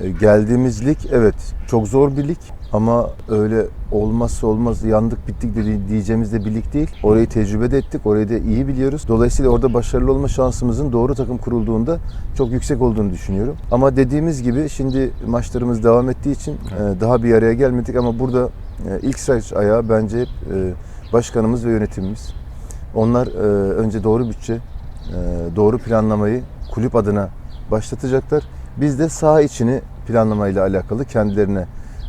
E, Geldiğimiz lig evet çok zor bir lig ama öyle olmazsa olmaz yandık bittik dedi, diyeceğimiz de bir lig değil. Orayı tecrübe de ettik, orayı da iyi biliyoruz. Dolayısıyla orada başarılı olma şansımızın doğru takım kurulduğunda çok yüksek olduğunu düşünüyorum. Ama dediğimiz gibi şimdi maçlarımız devam ettiği için e, daha bir araya gelmedik ama burada e, ilk saç ayağı bence hep başkanımız ve yönetimimiz. Onlar önce doğru bütçe, doğru planlamayı kulüp adına başlatacaklar. Biz de saha içini planlamayla alakalı kendilerine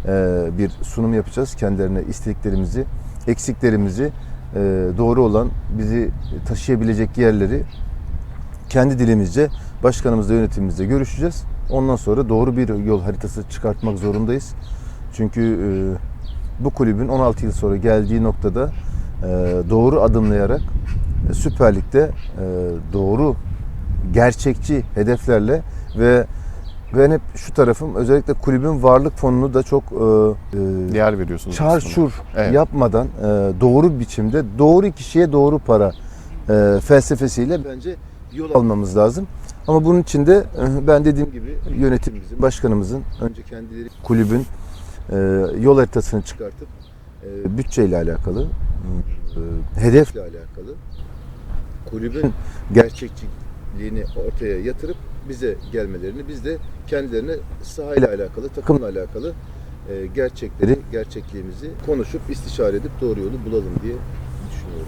e, bir sunum yapacağız. Kendilerine istediklerimizi, eksiklerimizi, e, doğru olan bizi taşıyabilecek yerleri kendi dilimizce başkanımızla yönetimimizle görüşeceğiz. Ondan sonra doğru bir yol haritası çıkartmak zorundayız. Çünkü e, bu kulübün 16 yıl sonra geldiği noktada doğru adımlayarak Süper Lig'de doğru gerçekçi hedeflerle ve ben hep şu tarafım özellikle kulübün varlık fonunu da çok e, e, Değer veriyorsunuz. çarçur. Evet. yapmadan e, doğru biçimde doğru kişiye doğru para e, felsefesiyle bence yol almamız lazım. Ama bunun için de e, ben dediğim gibi yönetimimizin, başkanımızın önce kendileri kulübün e, yol haritasını çıkartıp e, bütçeyle alakalı, e, hedefle alakalı kulübün gerçekçiliğini ortaya yatırıp bize gelmelerini, biz de kendilerine sahayla alakalı, takımla alakalı e, gerçekleri, gerçekliğimizi konuşup istişare edip doğru yolu bulalım diye düşünüyorum.